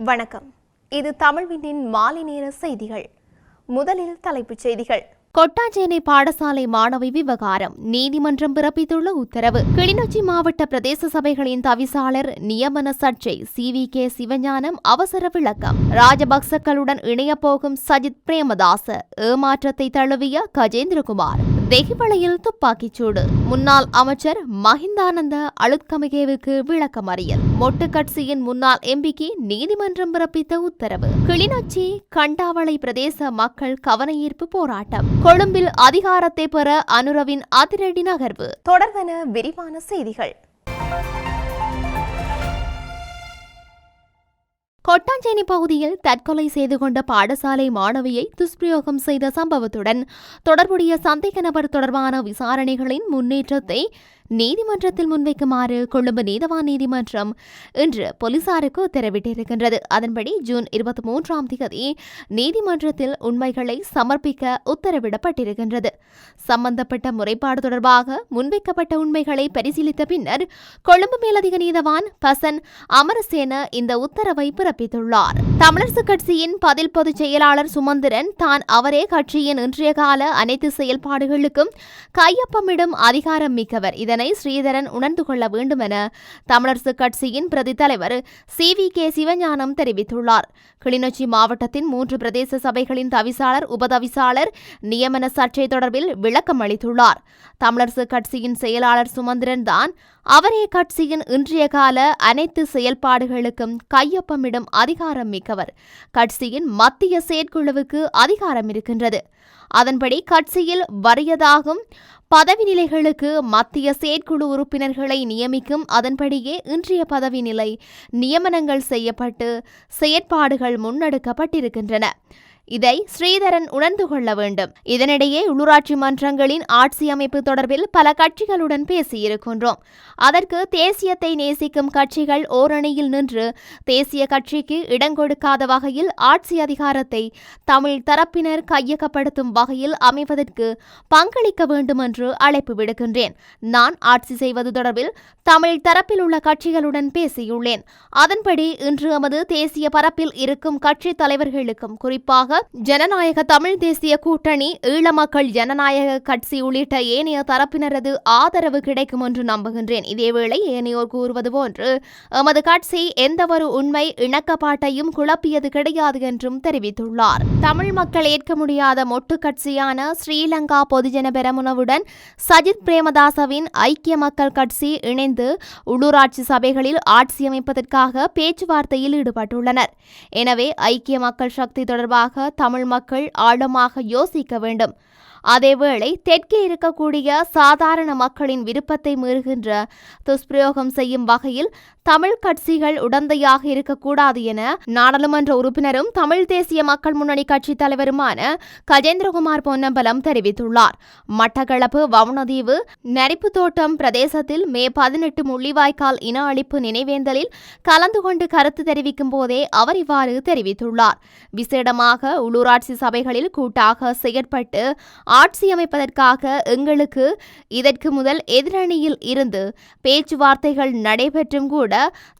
வணக்கம். இது தமிழ்வினின் மாலை நேர செய்திகள். முதலில் தலைப்புச் செய்திகள். கொட்டாஞ்சேனை பாடசாலை மாணவி விவகாரம் நீதிமன்றம் பிறப்பித்துள்ள உத்தரவு. கிளிநொச்சி மாவட்ட பிரதேச சபைகளின் தவிசாளர் நியமன சர்ச்சை சி வி கே சிவஞானம் அவசர விளக்கம். ராஜபக்சக்களுடன் இணையப் போகும் சஜித் பிரேமதாச ஏமாற்றத்தை தழுவிய கஜேந்திரகுமார். தெகிவளையில் துப்பாக்கிச்சூடு. முன்னாள் அமைச்சர் மஹிந்தானந்த அழுத்கமிகேவுக்கு விளக்கம் அறியல் மொட்டு கட்சியின் முன்னாள் எம்பிக்கு நீதிமன்றம் பிறப்பித்த உத்தரவு. கிளிநொச்சி கண்டாவளை பிரதேச மக்கள் கவனஈர்ப்பு போராட்டம். கொழும்பில் அதிகாரத்தை பெற அனுரவின் அதிரடி நகர்வு. தொடர்பென விரிவான செய்திகள். கொட்டாஞ்சேனி பகுதியில் தற்கொலை செய்து கொண்ட பாடசாலை மாணவியை துஷ்பிரயோகம் செய்த சம்பவத்துடன் தொடர்புடைய சந்தேக நபர் தொடர்பான விசாரணைகளின் முன்னேற்றத்தை நீதிமன்றத்தில் முன்வைக்குமாறு கொழும்பு நீதவான் நீதிமன்றம் இன்று போலீசாருக்கு உத்தரவிட்டிருக்கின்றது. அதன்படி ஜூன் இருபத்தி மூன்றாம் தேதி நீதிமன்றத்தில் உண்மைகளை சமர்ப்பிக்க உத்தரவிடப்பட்டிருக்கின்றது. சம்பந்தப்பட்ட முறைப்பாடு தொடர்பாக முன்வைக்கப்பட்ட உண்மைகளை பரிசீலித்த பின்னர் கொழும்பு மேலதிக நீதவான் பசன் அமரசேன இந்த உத்தரவை பிறப்பித்துள்ளார். தமிழரசு கட்சியின் பதில் பொதுச் செயலாளர் சுமந்திரன் தான் அவரே கட்சியின் இன்றைய கால அனைத்து செயல்பாடுகளுக்கும் கையொப்பமிடும் அதிகாரம் மிக்கவர். இதன் ஸ்ரீதரன் உணர்ந்து கொள்ள வேண்டும் என தமிழரசு கட்சியின் பிரதி தலைவர் சி வி கே சிவஞானம் தெரிவித்துள்ளார். கிளிநொச்சி மாவட்டத்தின் மூன்று பிரதேச சபைகளின் தவிசாளர் உபதவிசாளர் நியமன சர்ச்சை தொடர்பில் விளக்கம் அளித்துள்ளார். தமிழரசு கட்சியின் செயலாளர் சுமந்திரன் தான் அவரே கட்சியின் இன்றைய கால அனைத்து செயல்பாடுகளுக்கும் கையொப்பமிடும் அதிகாரம் மிக்கவர். கட்சியின் மத்திய செயற்குழுவுக்கு அதிகாரம் இருக்கின்றது. அதன்படி கட்சியில் வரியதாகும் பதவி நிலைகளுக்கு மத்திய செயற்குழு உறுப்பினர்களை நியமிக்கும் அதன்படியே இன்றைய பதவி நிலை நியமனங்கள் செய்யப்பட்டு செயற்பாடுகள் முன்னெடுக்கப்பட்டிருக்கின்றன. இதை ஸ்ரீதரன் உணர்ந்து கொள்ள வேண்டும். இதனிடையே உள்ளூராட்சி மன்றங்களின் ஆட்சி அமைப்பு தொடர்பில் பல கட்சிகளுடன் பேசியிருக்கின்றோம். அதற்கு தேசியத்தை நேசிக்கும் கட்சிகள் ஓரணியில் நின்று தேசிய கட்சிக்கு இடங்கொடுக்காத வகையில் ஆட்சி அதிகாரத்தை தமிழ் தரப்பினர் கையகப்படுத்தும் வகையில் அமைவதற்கு பங்களிக்க வேண்டும் என்று அழைப்பு விடுக்கின்றேன். நான் ஆட்சி செய்வது தொடர்பில் தமிழ் தரப்பில் உள்ள கட்சிகளுடன் பேசியுள்ளேன். அதன்படி இன்று எமது தேசிய பரப்பில் இருக்கும் கட்சி தலைவர்களுக்கும் குறிப்பாக ஜனநாயக தமிழ் தேசிய கூட்டணி ஈழ மக்கள் ஜனநாயக கட்சி உள்ளிட்ட ஏனைய தரப்பினரது ஆதரவு கிடைக்கும் என்று நம்புகின்றேன். இதேவேளை ஏனையோர் கூறுவது போன்று எமது கட்சி எந்தவொரு உண்மை இணக்கப்பாட்டையும் குழப்பியது கிடையாது என்றும் தெரிவித்துள்ளார். தமிழ் மக்கள் ஏற்க முடியாத மொட்டு கட்சியான ஸ்ரீலங்கா பொதுஜன பெரமுனவுடன் சஜித் பிரேமதாசவின் ஐக்கிய மக்கள் கட்சி இணைந்து உள்ளூராட்சி சபைகளில் ஆட்சி அமைப்பதற்காக பேச்சுவார்த்தையில் ஈடுபட்டுள்ளனர். எனவே ஐக்கிய மக்கள் சக்தி தொடர்பாக தமிழ் மக்கள் ஆழமாக யோசிக்க வேண்டும். அதேவேளை தெற்கே இருக்கக்கூடிய சாதாரண மக்களின் விருப்பத்தை மீறுகின்ற துஷ்பிரயோகம் செய்யும் வகையில் தமிழ் கட்சிகள் உடந்தையாக இருக்கக்கூடாது என நாடாளுமன்ற உறுப்பினரும் தமிழ் தேசிய மக்கள் முன்னணி கட்சி தலைவருமான கஜேந்திரகுமார் பொன்னம்பலம் தெரிவித்துள்ளார். மட்டக்களப்பு வவுணதீவு நரிப்பு தோட்டம் பிரதேசத்தில் மே பதினெட்டு முள்ளிவாய்க்கால் இன அழிப்பு நினைவேந்தலில் கலந்து கொண்டு கருத்து தெரிவிக்கும் போதே அவர் இவ்வாறு தெரிவித்துள்ளார். விசேடமாக உள்ளூராட்சி சபைகளில் கூட்டாக செயற்பட்டு ஆட்சி அமைப்பதற்காக எங்களுக்கு இதற்கு முதல் எதிரணியில் இருந்து பேச்சுவார்த்தைகள் நடைபெற்றும் கூட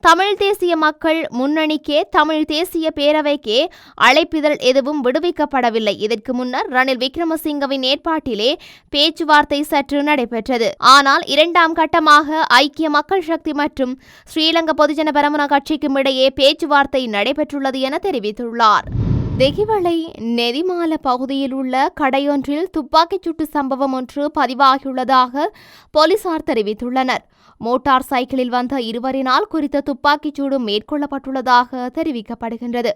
தமிழ் தேசிய மக்கள் முன்னணிக்கே தமிழ் தேசிய பேரவைக்கே அழைப்பிதழ் எதுவும் விடுவிக்கப்படவில்லை. இதற்கு முன்னர் ரணில் விக்ரமசிங்கவின் ஏற்பாட்டிலே பேச்சுவார்த்தை சற்று நடைபெற்றது. ஆனால் இரண்டாம் கட்டமாக ஐக்கிய மக்கள் சக்தி மற்றும் ஸ்ரீலங்கா பொதுஜன பெரமுன கட்சிக்கும் இடையே பேச்சுவார்த்தை நடைபெற்றுள்ளது என தெரிவித்துள்ளார். தெகிவளை நெதிமால பகுதியில் உள்ள கடையொன்றில் துப்பாக்கிச் சூட்டு சம்பவம் ஒன்று பதிவாகியுள்ளதாக போலீசார் தெரிவித்துள்ளனர். மோட்டார் சைக்கிளில் வந்த இருவரினால் குறித்த துப்பாக்கிச் சூடு மேற்கொள்ளப்பட்டுள்ளதாக தெரிவிக்கப்படுகின்றது.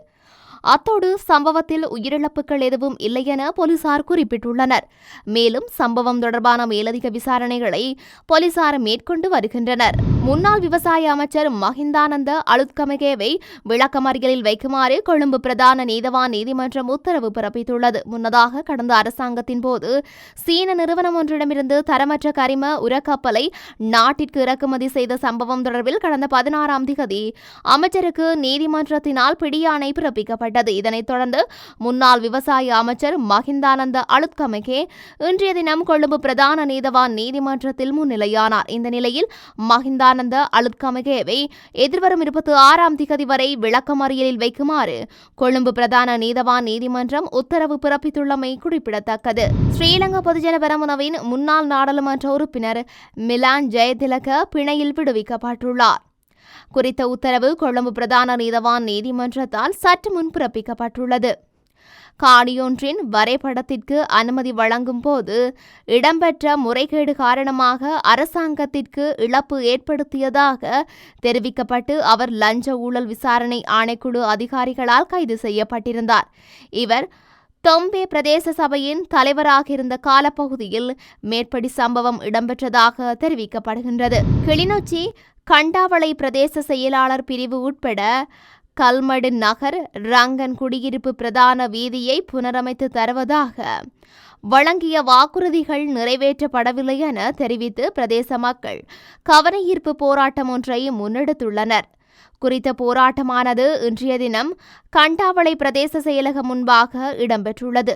அத்தோடு சம்பவத்தில் உயிரிழப்புகள் எதுவும் இல்லை என போலீசார் குறிப்பிட்டுள்ளனர். மேலும் சம்பவம் தொடர்பான மேலதிக விசாரணைகளை போலீசார் மேற்கொண்டு வருகின்றனர். முன்னாள் விவசாய அமைச்சர் மஹிந்தானந்த அழுத்கமகேவை விளக்கமறியலில் வைக்குமாறு கொழும்பு பிரதான நீதவான் நீதிமன்றம் உத்தரவு பிறப்பித்துள்ளது. முன்னதாக கடந்த அரசாங்கத்தின் போது சீன நிறுவனம் ஒன்றிடமிருந்து தரமற்ற கரிம உரக்கப்பலை நாட்டிற்கு இறக்குமதி செய்த சம்பவம் தொடர்பில் கடந்த பதினாறாம் திகதி அமைச்சருக்கு நீதிமன்றத்தினால் பிடியாணை பிறப்பிக்கப்பட்டது. தெரிவிக்கப்பட்டது இதனைத் தொடர்ந்து முன்னாள் விவசாய அமைச்சர் மஹிந்தானந்த அழுத்கமகே இன்றைய தினம் கொழும்பு பிரதான நீதவான் நீதிமன்றத்தில் முன்னிலையானார். இந்த நிலையில் மஹிந்தானந்த அலுத்கமகேவை எதிர்வரும் இருபத்தி ஆறாம் திகதி வரை விளக்கமறியலில் வைக்குமாறு கொழும்பு பிரதான நீதவான் நீதிமன்றம் உத்தரவு பிறப்பித்துள்ளமை குறிப்பிடத்தக்கது. ஸ்ரீலங்கா பொதுஜன பெரமுனவின் முன்னாள் நாடாளுமன்ற உறுப்பினர் மிலான் ஜெயதிலக பிணையில் விடுவிக்கப்பட்டுள்ளார். குறித்த உத்தரவு கொழும்பு பிரதான நீதவான் நீதிமன்றத்தால் சற்று முன் பிறப்பிக்கப்பட்டுள்ளது. காணியொன்றின் வரைபடத்திற்கு அனுமதி வழங்கும் போது இடம்பெற்ற முறைகேடு காரணமாக அரசாங்கத்திற்கு இழப்பு ஏற்படுத்தியதாக தெரிவிக்கப்பட்டு அவர் லஞ்ச ஊழல் விசாரணை ஆணைக்குழு அதிகாரிகளால் கைது செய்யப்பட்டிருந்தார். இவர் தொம்பே பிரதேச சபையின் தலைவராக இருந்த காலப்பகுதியில் மேற்படி சம்பவம் இடம்பெற்றதாக தெரிவிக்கப்படுகின்றது. கிளிநொச்சி கண்டாவளை பிரதேச செயலாளர் பிரிவு உட்பட கல்மடு நகர் ரங்கன் குடியிருப்பு பிரதான வீதியை புனரமைத்து தருவதாக வழங்கிய வாக்குறுதிகள் நிறைவேற்றப்படவில்லை என தெரிவித்து பிரதேச மக்கள் கவனஈர்ப்பு போராட்டம் ஒன்றை முன்னெடுத்துள்ளனர். குறித்த போராட்டமானது இன்றைய தினம் கண்டாவளை பிரதேச செயலகம் முன்பாக இடம்பெற்றுள்ளது.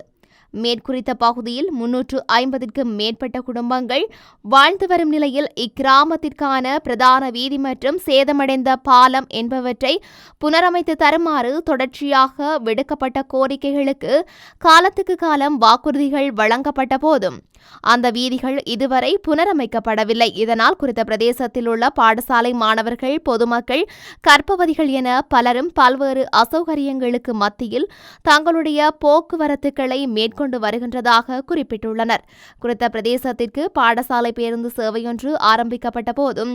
மேற்குறித்த பகுதியில் முன்னூற்று ஐம்பதிற்கும் மேற்பட்ட குடும்பங்கள் வாழ்ந்து வரும் நிலையில் இக்கிராமத்திற்கான பிரதான வீதி மற்றும் சேதமடைந்த பாலம் என்பவற்றை புனரமைத்து தருமாறு தொடர்ச்சியாக விடுக்கப்பட்ட கோரிக்கைகளுக்கு காலத்துக்கு காலம் வாக்குறுதிகள் வழங்கப்பட்ட போதும். அந்த வீதிகள் இதுவரை புனரமைக்கப்படவில்லை. இதனால் குறித்த பிரதேசத்தில் உள்ள பாடசாலை மாணவர்கள் பொதுமக்கள் கற்பவதிகள் என பலரும் பல்வேறு அசௌகரியங்களுக்கு மத்தியில் தங்களுடைய போக்குவரத்துக்களை மேற்கொண்டு வருகின்றதாக குறிப்பிட்டுள்ளனர். குறித்த பிரதேசத்திற்கு பாடசாலை பேருந்து சேவையொன்று ஆரம்பிக்கப்பட்ட போதும்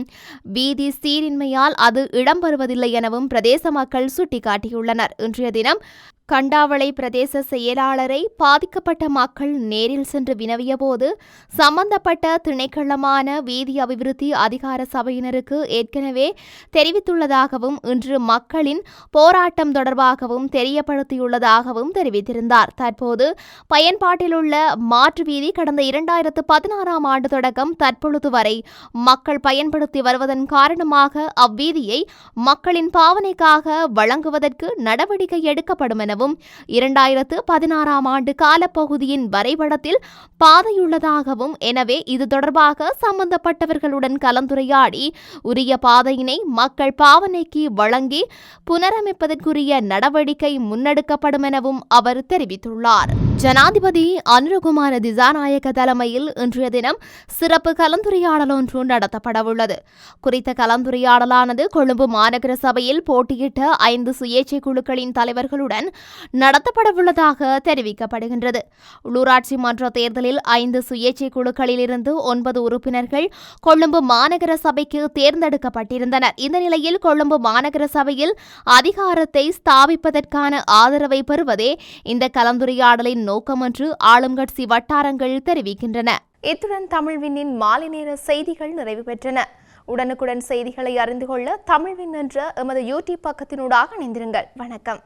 வீதி சீரின்மையால் அது இடம்பெறுவதில்லை எனவும் பிரதேச மக்கள் சுட்டிக்காட்டியுள்ளனர். இன்றைய தினம் கண்டாவளை பிரதேச செயலாளரை பாதிக்கப்பட்ட மக்கள் நேரில் சென்று வினவியபோது சம்பந்தப்பட்ட திணைக்களமான வீதி அபிவிருத்தி அதிகார சபையினருக்கு ஏற்கனவே தெரிவித்துள்ளதாகவும் இன்று மக்களின் போராட்டம் தொடர்பாகவும் தெரியப்படுத்தியுள்ளதாகவும் தெரிவித்திருந்தார். தற்போது பயன்பாட்டில் உள்ள மாற்று வீதி கடந்த இரண்டாயிரத்து பதினாறாம் ஆண்டு தொடக்கம் தற்பொழுது வரை மக்கள் பயன்படுத்தி வருவதன் காரணமாக அவ்வீதியை மக்களின் பாவனைக்காக வழங்குவதற்கு நடவடிக்கை எடுக்கப்படும் என எனவும் இரண்டாயிரத்து பதினாறாம் ஆண்டு காலப்பகுதியின் வரைபடத்தில் பாதையுள்ளதாகவும் எனவே இது தொடர்பாக சம்பந்தப்பட்டவர்களுடன் கலந்துரையாடி உரிய பாதையினை மக்கள் பாவனைக்கு வழங்கி புனரமைப்பதற்குரிய நடவடிக்கை முன்னெடுக்கப்படும் எனவும் அவர் தெரிவித்துள்ளார். ஜனாதிபதி அனுரகுமார திசாநாயக்க தலைமையில் இன்றைய தினம் சிறப்பு கலந்துரையாடல் ஒன்று நடத்தப்படவுள்ளது குறித்த கலந்துரையாடலானது கொழும்பு மாநகர சபையில் போட்டியிட்ட ஐந்து சுயேட்சை குழுக்களின் தலைவர்களுடன் நடத்தப்படவுள்ளதாக தெரிவிக்கப்படுகின்றது. உள்ளூராட்சி மன்ற தேர்தலில் ஐந்து சுயேட்சை குழுக்களிலிருந்து ஒன்பது உறுப்பினர்கள் கொழும்பு மாநகர சபைக்கு தேர்ந்தெடுக்கப்பட்டிருந்தனர். இந்த நிலையில் கொழும்பு மாநகர சபையில் அதிகாரத்தை ஸ்தாபிப்பதற்கான ஆதரவை பெறுவதே இந்த கலந்துரையாடலின் நோக்கம் என்று ஆளும் கட்சி வட்டாரங்கள் தெரிவிக்கின்றன. இத்துடன் தமிழ்வினின் மாலை நேர செய்திகள் நிறைவு பெற்றன. உடனுக்குடன் செய்திகளை அறிந்து கொள்ள தமிழ்வின் என்ற எமது யூடியூப் பக்கத்தினூடாக இணைந்திருங்கள். வணக்கம்.